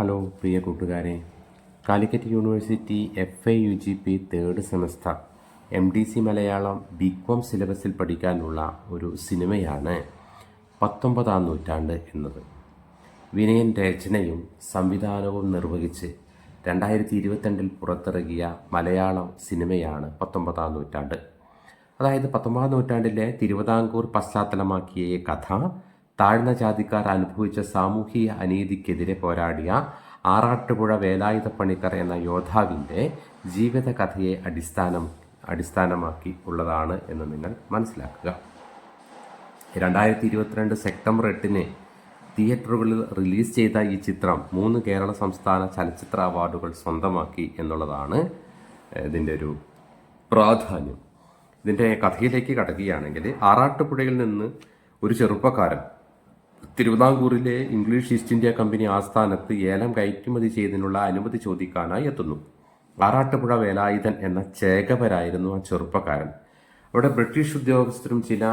Hello പ്രിയ കൂട്ടുകാരെ. Calicut university F A U G P third semester M D C Malayalam B com സിലബസിൽ പഠിക്കാനുള്ള ഒരു സിനിമയാണ് പത്തൊമ്പതാം നൂറ്റാണ്ട് എന്നത്. വിനയൻ രചനയും സംവിധാനവും നിർവഹിച്ച് രണ്ടായിരത്തി ഇരുപത്തിരണ്ടിൽ പുറത്തിറങ്ങിയ മലയാളം സിനിമയാണ് പത്തൊമ്പതാം നൂറ്റാണ്ട്. അതായത് പത്തൊമ്പതാം നൂറ്റാണ്ടിലെ തിരുവിതാംകൂർ പശ്ചാത്തലമാക്കിയ കഥ താഴ്ന്ന ജാതിക്കാർ അനുഭവിച്ച സാമൂഹിക അനീതിക്കെതിരെ പോരാടിയ ആറാട്ടുപുഴ വേലായുധ പണിക്കർ എന്ന യോദ്ധാവിന്റെ ജീവിതകഥയെ അടിസ്ഥാനം അടിസ്ഥാനമാക്കി ഉള്ളതാണ് എന്ന് നിങ്ങൾ മനസ്സിലാക്കുക. രണ്ടായിരത്തി ഇരുപത്തിരണ്ട് സെപ്റ്റംബർ എട്ടിന് തിയേറ്ററുകളിൽ റിലീസ് ചെയ്ത ഈ ചിത്രം മൂന്ന് കേരള സംസ്ഥാന ചലച്ചിത്ര അവാർഡുകൾ സ്വന്തമാക്കി എന്നുള്ളതാണ് ഇതിന്റെ ഒരു പ്രാധാന്യം. ഇതിന്റെ കഥയിലേക്ക് കടക്കുകയാണെങ്കിൽ ആറാട്ടുപുഴയിൽ നിന്ന് ഒരു ചെറുപ്പക്കാരൻ തിരുവിതാംകൂറിലെ ഇംഗ്ലീഷ് ഈസ്റ്റ് ഇന്ത്യ കമ്പനി ആസ്ഥാനത്ത് ഏലം കയറ്റുമതി ചെയ്തതിനുള്ള അനുമതി ചോദിക്കാനായി എത്തുന്നു. ആറാട്ടുപുഴ വേലായുധൻ എന്ന ചേകവരായിരുന്നു ആ ചെറുപ്പക്കാരൻ. അവിടെ ബ്രിട്ടീഷ് ഉദ്യോഗസ്ഥരും ചില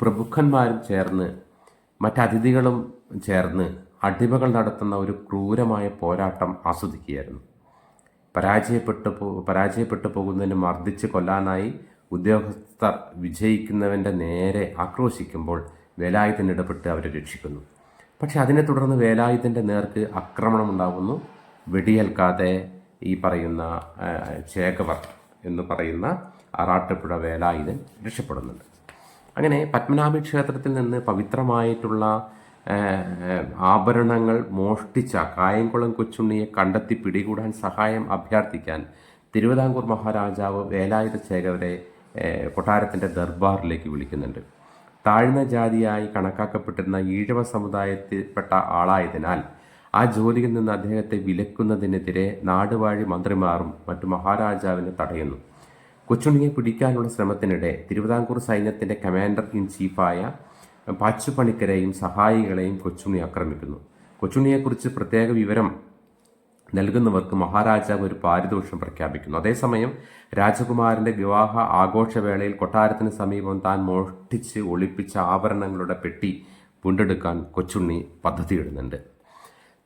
പ്രമുഖന്മാരും ചേർന്ന് മറ്റതിഥികളും ചേർന്ന് അടിമകൾ നടത്തുന്ന ഒരു ക്രൂരമായ പോരാട്ടം ആസ്വദിക്കുകയായിരുന്നു. പരാജയപ്പെട്ടു പോ പരാജയപ്പെട്ടു പോകുന്നതിന് മർദ്ദിച്ച് കൊല്ലാനായി ഉദ്യോഗസ്ഥർ വിജയിക്കുന്നവന്റെ നേരെ ആക്രോശിക്കുമ്പോൾ വേലായുധൻ ഇടപെട്ട് അവരെ രക്ഷിക്കുന്നു. പക്ഷെ അതിനെ തുടർന്ന് വേലായുധന്റെ നേർക്ക് ആക്രമണം ഉണ്ടാകുന്നു വെടിയേൽക്കാതെ ഈ പറയുന്ന ചേകവർ എന്ന് പറയുന്ന ആറാട്ടുപുഴ വേലായുധൻ രക്ഷപ്പെടുന്നുണ്ട്. അങ്ങനെ പത്മനാഭ ക്ഷേത്രത്തിൽ നിന്ന് പവിത്രമായിട്ടുള്ള ആഭരണങ്ങൾ മോഷ്ടിച്ച കായംകുളം കൊച്ചുണ്ണിയെ കണ്ടെത്തി പിടികൂടാൻ സഹായം അഭ്യർത്ഥിക്കാൻ തിരുവിതാംകൂർ മഹാരാജാവ് വേലായുധ ചേകവരെ കൊട്ടാരത്തിന്റെ ദർബാറിലേക്ക് വിളിക്കുന്നുണ്ട്. താഴ്ന്ന ജാതിയായി കണക്കാക്കപ്പെട്ടിരുന്ന ഈഴവ സമുദായത്തിൽപ്പെട്ട ആളായതിനാൽ ആ ജോലിയിൽ നിന്ന് അദ്ദേഹത്തെ വിലക്കുന്നതിനെതിരെ നാടുവാഴി മന്ത്രിമാരും മറ്റു മഹാരാജാവിനെ തടയുന്നു. കൊച്ചുണ്ണിയെ പിടിക്കാനുള്ള ശ്രമത്തിനിടെ തിരുവിതാംകൂർ സൈന്യത്തിന്റെ കമാൻഡർ ഇൻ ചീഫായ പാച്ചുപണിക്കരെയും സഹായികളെയും കൊച്ചുണ്ണി ആക്രമിക്കുന്നു. കൊച്ചുണ്ണിയെക്കുറിച്ച് പ്രത്യേക വിവരം നൽകുന്നവർക്ക് മഹാരാജാവ് ഒരു പാരിതോഷം പ്രഖ്യാപിക്കുന്നു. അതേസമയം രാജകുമാരന്റെ വിവാഹ ആഘോഷവേളയിൽ കൊട്ടാരത്തിന് സമീപം താൻ മോഷ്ടിച്ച് ഒളിപ്പിച്ച ആഭരണങ്ങളുടെ പെട്ടി പുണ്ടെടുക്കാൻ കൊച്ചുണ്ണി പദ്ധതിയിടുന്നുണ്ട്.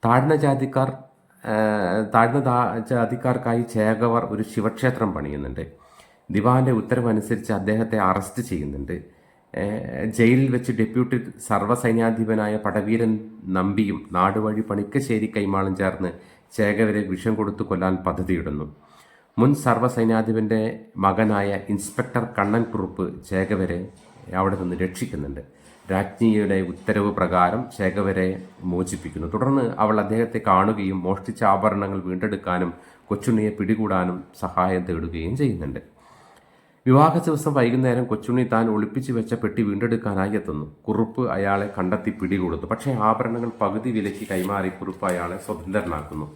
താഴ്ന്ന ജാതിക്കാർ താഴ്ന്ന ജാതിക്കാർക്കായി ചേകവർ ഒരു ശിവക്ഷേത്രം പണിയുന്നുണ്ട്. ദിവാന്റെ ഉത്തരവനുസരിച്ച് അദ്ദേഹത്തെ അറസ്റ്റ് ചെയ്യുന്നുണ്ട്. ജയിലിൽ വെച്ച് ഡെപ്യൂട്ടി സർവസൈന്യാധിപനായ പടവീരൻ നമ്പിയും നാടുവഴി പണിക്കശ്ശേരി കൈമാളും ചേർന്ന് ചേകവരെ വിഷം കൊടുത്തു കൊല്ലാൻ പദ്ധതിയിടുന്നു. മുൻ സർവസൈനാധിപന്റെ മകനായ ഇൻസ്പെക്ടർ കണ്ണൻ കുറുപ്പ് ചേകവരെ അവിടെ നിന്ന് രക്ഷിക്കുന്നുണ്ട്. രാജ്ഞിയുടെ ഉത്തരവ് പ്രകാരം ചേകവരെ മോചിപ്പിക്കുന്നു. തുടർന്ന് അവൾ അദ്ദേഹത്തെ കാണുകയും മോഷ്ടിച്ച ആഭരണങ്ങൾ വീണ്ടെടുക്കാനും കൊച്ചുണ്ണിയെ പിടികൂടാനും സഹായം തേടുകയും ചെയ്യുന്നുണ്ട്. വിവാഹ ദിവസം വൈകുന്നേരം കൊച്ചുണ്ണി താൻ ഒളിപ്പിച്ചു വെച്ച പെട്ടി വീണ്ടെടുക്കാനായി എത്തുന്നു. കുറുപ്പ് അയാളെ കണ്ടെത്തി പിടികൂടുന്നു. പക്ഷേ ആഭരണങ്ങൾ പകുതി വിലയ്ക്ക് കൈമാറി കുറുപ്പ് അയാളെ സ്വതന്ത്രനാക്കുന്നു.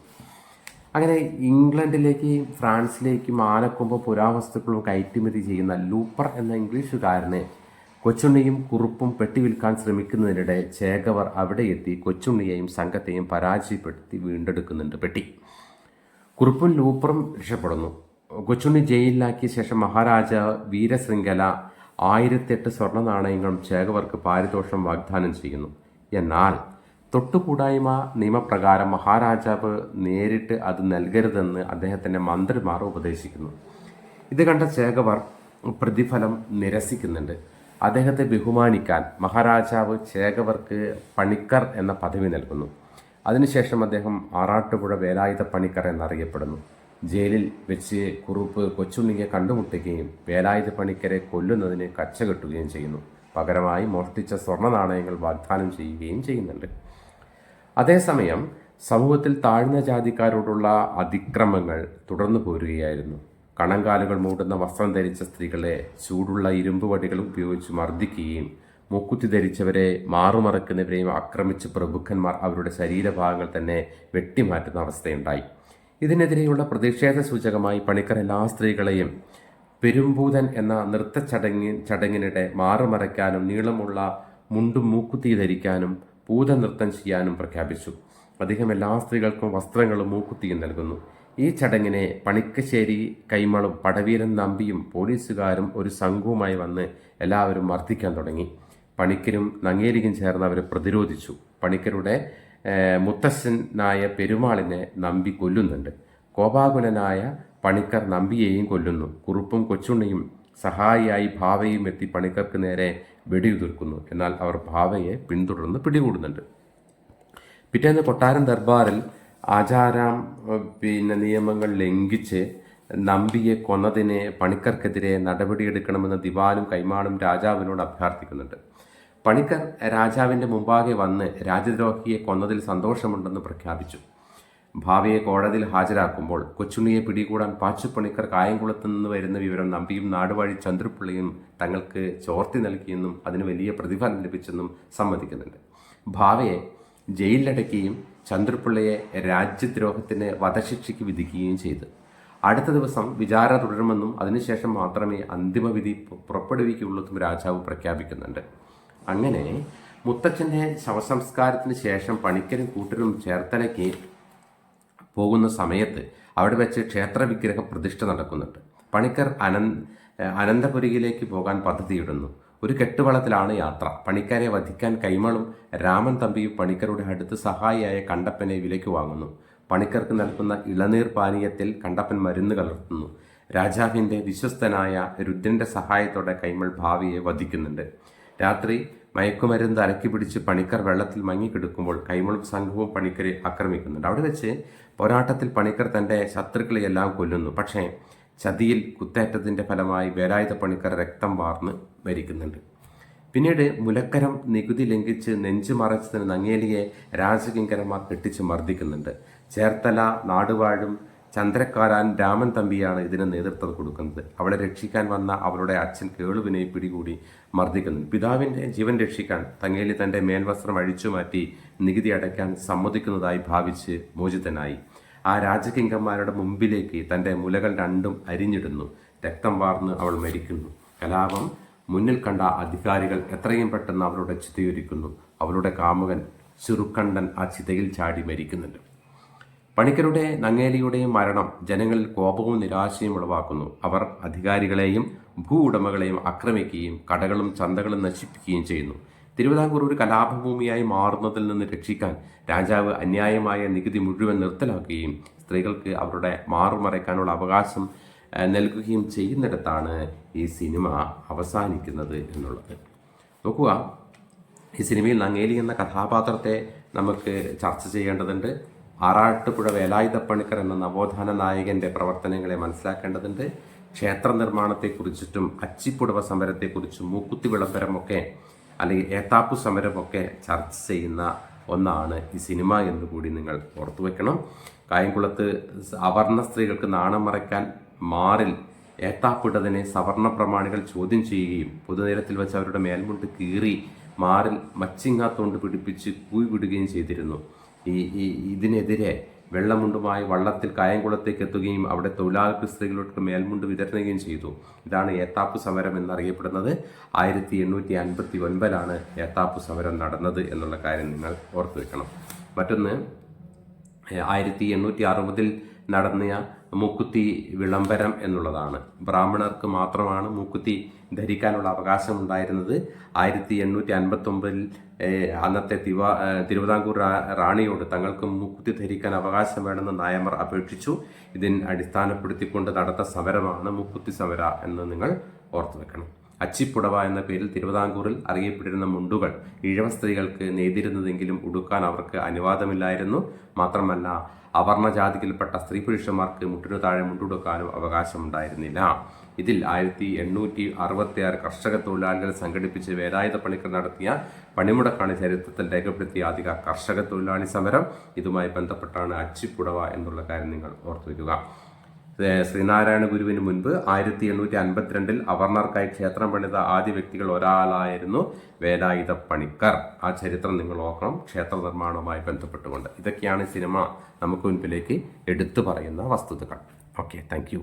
അങ്ങനെ ഇംഗ്ലണ്ടിലേക്ക് ഫ്രാൻസിലേക്കും ആനക്കൊമ്പ് പുരാവസ്തുക്കളും കയറ്റുമതി ചെയ്യുന്ന ലൂപ്പർ എന്ന ഇംഗ്ലീഷുകാരനെ കൊച്ചുണ്ണിയും കുറുപ്പും പെട്ടി വിൽക്കാൻ ശ്രമിക്കുന്നതിനിടെ ചേകവർ അവിടെ എത്തി കൊച്ചുണ്ണിയെയും സംഘത്തെയും പരാജയപ്പെടുത്തി വീണ്ടെടുക്കുന്നുണ്ട് പെട്ടി. കുറുപ്പും ലൂപ്പറും രക്ഷപ്പെടുന്നു. കൊച്ചുണ്ണി ജയിലിലാക്കിയ ശേഷം മഹാരാജ വീരശൃംഖല ആയിരത്തെട്ട് സ്വർണ നാണയങ്ങളും ചേകവർക്ക് പാരിതോഷം വാഗ്ദാനം ചെയ്യുന്നു. എന്നാൽ തൊട്ടുകൂടായ്മ നിയമപ്രകാരം മഹാരാജാവ് നേരിട്ട് അത് നൽകരുതെന്ന് അദ്ദേഹത്തിന്റെ മന്ത്രിമാർ ഉപദേശിക്കുന്നു. ഇത് കണ്ട ചേകവർ പ്രതിഫലം നിരസിക്കുന്നുണ്ട്. അദ്ദേഹത്തെ ബഹുമാനിക്കാൻ മഹാരാജാവ് ചേകവർക്ക് പണിക്കർ എന്ന പദവി നൽകുന്നു. അതിനുശേഷം അദ്ദേഹം ആറാട്ടുപുഴ വേലായുധ പണിക്കർ എന്നറിയപ്പെടുന്നു. ജയിലിൽ വെച്ച് കുറുപ്പ് കൊച്ചുണ്ണിയെ കണ്ടുമുട്ടുകയും വേലായുധ പണിക്കരെ കൊല്ലുന്നതിന് കച്ച കെട്ടുകയും ചെയ്യുന്നു. പകരമായി മോഷ്ടിച്ച സ്വർണ നാണയങ്ങൾ വാഗ്ദാനം ചെയ്യുകയും ചെയ്യുന്നുണ്ട്. അതേസമയം സമൂഹത്തിൽ താഴ്ന്ന ജാതിക്കാരോടുള്ള അതിക്രമങ്ങൾ തുടർന്നു പോരുകയായിരുന്നു. കണങ്കാലുകൾ മൂടുന്ന വസ്ത്രം ധരിച്ച സ്ത്രീകളെ ചൂടുള്ള ഇരുമ്പ് വടികൾ ഉപയോഗിച്ച് മർദ്ദിക്കുകയും മൂക്കുത്തി ധരിച്ചവരെ മാറുമറക്കുന്നവരെയും ആക്രമിച്ച് പ്രഭുക്കന്മാർ അവരുടെ ശരീരഭാഗങ്ങൾ തന്നെ വെട്ടിമാറ്റുന്ന അവസ്ഥയുണ്ടായി. ഇതിനെതിരെയുള്ള പ്രതിഷേധ സൂചകമായി പണിക്കർ എല്ലാ സ്ത്രീകളെയും പെരുമ്പൂതൻ എന്ന നൃത്ത ചടങ്ങി ചടങ്ങിനിടെ മാറുമറയ്ക്കാനും നീളമുള്ള മുണ്ടും മൂക്കുത്തി ധരിക്കാനും പൂതനൃത്തം ചെയ്യാനും പ്രഖ്യാപിച്ചു. അദ്ദേഹം എല്ലാ സ്ത്രീകൾക്കും വസ്ത്രങ്ങളും മൂക്കുത്തിയും നൽകുന്നു. ഈ ചടങ്ങിനെ പണിക്കശ്ശേരി കൈമളും പടവീരൻ നമ്പിയും പോലീസുകാരും ഒരു സംഘവുമായി വന്ന് എല്ലാവരും മർദ്ദിക്കാൻ തുടങ്ങി. പണിക്കരും നങ്ങേലിക്കും ചേർന്ന് അവരെ പ്രതിരോധിച്ചു. പണിക്കരുടെ മുത്തശ്ശനായ പെരുമാളിനെ നമ്പി കൊല്ലുന്നുണ്ട്. കോപാകുലനായ പണിക്കർ നമ്പിയെയും കൊല്ലുന്നു. കുറുപ്പും കൊച്ചുണ്ണിയും സഹായിയായി ഭാവയും എത്തി പണിക്കർക്ക് നേരെ വെടിയുതിർക്കുന്നു. എന്നാൽ അവർ ഭാവയെ പിന്തുടർന്ന് പിടികൂടുന്നുണ്ട്. പിറ്റേന്ന് കൊട്ടാരം ദർബാറിൽ ആചാരം പിന്നെ നിയമങ്ങൾ ലംഘിച്ച് നമ്പിയെ കൊന്നതിനെ പണിക്കർക്കെതിരെ നടപടിയെടുക്കണമെന്ന് ദിവാനും കൈമാളും രാജാവിനോട് അഭ്യർത്ഥിക്കുന്നുണ്ട്. പണിക്കർ രാജാവിന്റെ മുമ്പാകെ വന്ന് രാജദ്രോഹിയെ കൊന്നതിൽ സന്തോഷമുണ്ടെന്ന് പ്രഖ്യാപിച്ചു. ഭാവിയെ കോടതിയിൽ ഹാജരാക്കുമ്പോൾ കൊച്ചുണ്ണിയെ പിടികൂടാൻ പാച്ചുപണിക്കർ കായംകുളത്ത് നിന്ന് വരുന്ന വിവരം നമ്പിയും നാടുവാഴി ചന്ദ്രപ്പിള്ളിയും തങ്ങൾക്ക് ചോർത്തി നൽകിയെന്നും അതിന് വലിയ പ്രതിഫലം ലഭിച്ചെന്നും സമ്മതിക്കുന്നുണ്ട്. ഭാവയെ ജയിലിലടയ്ക്കുകയും ചന്ദ്രപ്പിള്ളയെ രാജ്യദ്രോഹത്തിന് വധശിക്ഷയ്ക്ക് വിധിക്കുകയും ചെയ്തു. അടുത്ത ദിവസം വിചാരണ തുടരുമെന്നും അതിനുശേഷം മാത്രമേ അന്തിമവിധി പുറപ്പെടുവിക്കുള്ളൂ രാജാവ് പ്രഖ്യാപിക്കുന്നുണ്ട്. അങ്ങനെ മുത്തച്ഛന്റെ ശവസംസ്കാരത്തിന് ശേഷം പണിക്കരും കൂട്ടരും ചേർത്തലയ്ക്ക് പോകുന്ന സമയത്ത് അവിടെ വെച്ച് ക്ഷേത്രവിഗ്രഹ പ്രതിഷ്ഠ നടക്കുന്നുണ്ട്. പണിക്കർ അനന്ത അനന്തപുരിയിലേക്ക് പോകാൻ പദ്ധതിയിടുന്നു. ഒരു കെട്ടുവളത്തിലാണ് യാത്ര. പണിക്കാരെ വധിക്കാൻ കൈമളും രാമൻ തമ്പിയും പണിക്കരുടെ അടുത്ത് സഹായിയായ കണ്ടപ്പനെ വിലയ്ക്ക് വാങ്ങുന്നു. പണിക്കർക്ക് നൽകുന്ന ഇളനീർ പാനീയത്തിൽ കണ്ടപ്പൻ മരുന്ന് കലർത്തുന്നു. രാജാവിന്റെ വിശ്വസ്തനായ രുദ്രന്റെ സഹായത്തോടെ കൈമൾ ഭാവിയെ വധിക്കുന്നുണ്ട്. രാത്രി മയക്കുമരുന്ന് അലക്കി പിടിച്ച് പണിക്കർ വെള്ളത്തിൽ മങ്ങിക്കിടക്കുമ്പോൾ കൈമളും സംഘവും പണിക്കരെ ആക്രമിക്കുന്നുണ്ട്. അവിടെ വെച്ച് പോരാട്ടത്തിൽ പണിക്കർ തന്റെ ശത്രുക്കളെയെല്ലാം കൊല്ലുന്നു. പക്ഷേ ചതിയിൽ കുത്തേറ്റത്തിന്റെ ഫലമായി വേലായുധ പണിക്കർ രക്തം വാർന്ന് മരിക്കുന്നുണ്ട്. പിന്നീട് മുലക്കരം നികുതി ലംഘിച്ച് നെഞ്ചു മറച്ചതിന് നങ്ങേലിയെ രാജകിങ്കരന്മാർ കെട്ടിച്ച് മർദ്ദിക്കുന്നുണ്ട്. ചേർത്തല നാടുവാഴും ചന്ദ്രക്കാരാൻ രാമൻ തമ്പിയാണ് ഇതിന് നേതൃത്വം കൊടുക്കുന്നത്. അവളെ രക്ഷിക്കാൻ വന്ന അവളുടെ അച്ഛൻ കേളുവിനെ പിടികൂടി മർദ്ദിക്കുന്നു. പിതാവിന്റെ ജീവൻ രക്ഷിക്കാൻ തങ്ങേലി തന്റെ മേൽവസ്ത്രം അഴിച്ചു മാറ്റി നികുതി അടയ്ക്കാൻ സമ്മതിക്കുന്നതായി ഭാവിച്ച് മോചിതനായി. ആ രാജകിങ്കന്മാരുടെ മുമ്പിലേക്ക് തന്റെ മുലകൾ രണ്ടും അരിഞ്ഞിടുന്നു. രക്തം വാർന്ന് അവൾ മരിക്കുന്നു. കലാപം മുന്നിൽ കണ്ട അധികാരികൾ എത്രയും പെട്ടെന്ന് അവരുടെ ചിതയൊരുക്കുന്നു. അവളുടെ കാമുകൻ ചെറുക്കണ്ടൻ ആ ചിതയിൽ ചാടി മരിക്കുന്നുണ്ട്. പണിക്കരുടെ നങ്ങേലിയുടെയും മരണം ജനങ്ങളിൽ കോപവും നിരാശയും ഉളവാക്കുന്നു. അവർ അധികാരികളെയും ഭൂ ഉടമകളെയും ആക്രമിക്കുകയും കടകളും ചന്തകളും നശിപ്പിക്കുകയും ചെയ്യുന്നു. തിരുവിതാംകൂർ ഒരു കലാപഭൂമിയായി മാറുന്നതിൽ നിന്ന് രക്ഷിക്കാൻ രാജാവ് അന്യായമായ നികുതി മുഴുവൻ നിർത്തലാക്കുകയും സ്ത്രീകൾക്ക് അവരുടെ മാറുമറയ്ക്കാനുള്ള അവകാശം നൽകുകയും ചെയ്യുന്നിടത്താണ് ഈ സിനിമ അവസാനിക്കുന്നത് എന്നുള്ളത്. നോക്കുക ഈ സിനിമയിൽ നങ്ങേലി എന്ന കഥാപാത്രത്തെ നമുക്ക് ചർച്ച ചെയ്യേണ്ടതുണ്ട്. ആറാട്ടുപുഴ വേലായുധപ്പണിക്കർ എന്ന നവോത്ഥാന നായകന്റെ പ്രവർത്തനങ്ങളെ മനസ്സിലാക്കേണ്ടതുണ്ട്. ക്ഷേത്ര നിർമ്മാണത്തെക്കുറിച്ചിട്ടും അച്ചിപ്പുടവ സമരത്തെക്കുറിച്ചും മൂക്കുത്തി വിളംബരമൊക്കെ അല്ലെങ്കിൽ ഏത്താപ്പു സമരമൊക്കെ ചർച്ച ചെയ്യുന്ന ഒന്നാണ് ഈ സിനിമ എന്ന് കൂടി നിങ്ങൾ ഓർത്തു വെക്കണം. കായംകുളത്ത് അവർണ സ്ത്രീകൾക്ക് നാണം മറയ്ക്കാൻ മാറിൽ ഏത്താപ്പിട്ടതിനെ സവർണ പ്രമാണികൾ ചോദ്യം ചെയ്യുകയും പൊതുനിരത്തിൽ വെച്ച് അവരുടെ മേൽമുണ്ട് കീറി മാറിൽ മച്ചിങ്ങാത്തോണ്ട് പിടിപ്പിച്ച് കൂയി വിടുകയും ചെയ്തിരുന്നു. ഈ ഈ ഇതിനെതിരെ വെള്ളമുണ്ടുമായി വള്ളത്തിൽ കായംകുളത്തേക്ക് എത്തുകയും അവിടെ തൊഴിലാളി സ്ത്രീകൾക്ക് മേൽമുണ്ട് വിതരണുകയും ചെയ്തു. ഇതാണ് ഏത്താപ്പ് സമരം എന്നറിയപ്പെടുന്നത്. ആയിരത്തി എണ്ണൂറ്റി അൻപത്തി ഒൻപതിലാണ് ഏത്താപ്പ് സമരം നടന്നത് എന്നുള്ള കാര്യം നിങ്ങൾ ഓർത്തു വെക്കണം. മറ്റൊന്ന് ആയിരത്തി എണ്ണൂറ്റി അറുപതിൽ നടന്ന മൂക്കുത്തി വിളംബരം എന്നുള്ളതാണ്. ബ്രാഹ്മണർക്ക് മാത്രമാണ് മൂക്കുത്തി ധരിക്കാനുള്ള അവകാശം ഉണ്ടായിരുന്നത് ആയിരത്തി എണ്ണൂറ്റി അൻപത്തൊമ്പതിൽ അന്നത്തെ തിവ തിരുവിതാംകൂർ റാണിയോട് തങ്ങൾക്ക് മൂക്കുത്തി ധരിക്കാൻ അവകാശം വേണമെന്ന് നായന്മാർ അപേക്ഷിച്ചു. ഇതിന് അടിസ്ഥാനപ്പെടുത്തിക്കൊണ്ട് നടത്ത സമരമാണ് മുക്കുത്തി സമര എന്ന് നിങ്ങൾ ഓർത്തു വെക്കണം അച്ചിപ്പുടവ എന്ന പേരിൽ തിരുവിതാംകൂറിൽ അറിയപ്പെട്ടിരുന്ന മുണ്ടുകൾ ഈഴവ സ്ത്രീകൾക്ക് നെയ്തിരുന്നതെങ്കിലും ഉടുക്കാൻ അവർക്ക് അനുവാദമില്ലായിരുന്നു. മാത്രമല്ല അവർണജാതിയിൽപ്പെട്ട സ്ത്രീ പുരുഷന്മാർക്ക് മുട്ടിനു താഴെ മുണ്ടുടുക്കാനും അവകാശമുണ്ടായിരുന്നില്ല. ഇതിൽ ആയിരത്തി എണ്ണൂറ്റി അറുപത്തി ആറ് കർഷക തൊഴിലാളികൾ സംഘടിപ്പിച്ച് വേലായുധ പണിക്കർ നടത്തിയ പണിമുടക്കാണ് ചരിത്രത്തിൽ രേഖപ്പെടുത്തിയ അധിക കർഷക തൊഴിലാളി സമരം. ഇതുമായി ബന്ധപ്പെട്ടാണ് അച്ചിപ്പുടവ എന്നുള്ള കാര്യം നിങ്ങൾ ഓർത്തു വയ്ക്കുക ഏഹ് ശ്രീനാരായണ ഗുരുവിന് മുൻപ് ആയിരത്തി എണ്ണൂറ്റി അൻപത്തിരണ്ടിൽ അവർണർക്കായി ക്ഷേത്രം പണിത ആദ്യ വ്യക്തികൾ ഒരാളായിരുന്നു വേലായുധ പണിക്കർ. ആ ചരിത്രം നിങ്ങൾ ഓർക്കണം. ക്ഷേത്ര നിർമ്മാണവുമായി ബന്ധപ്പെട്ടുകൊണ്ട്. ഇതൊക്കെയാണ് സിനിമ നമുക്ക് മുൻപിലേക്ക് എടുത്തു പറയുന്ന വസ്തുതകൾ. Okay thank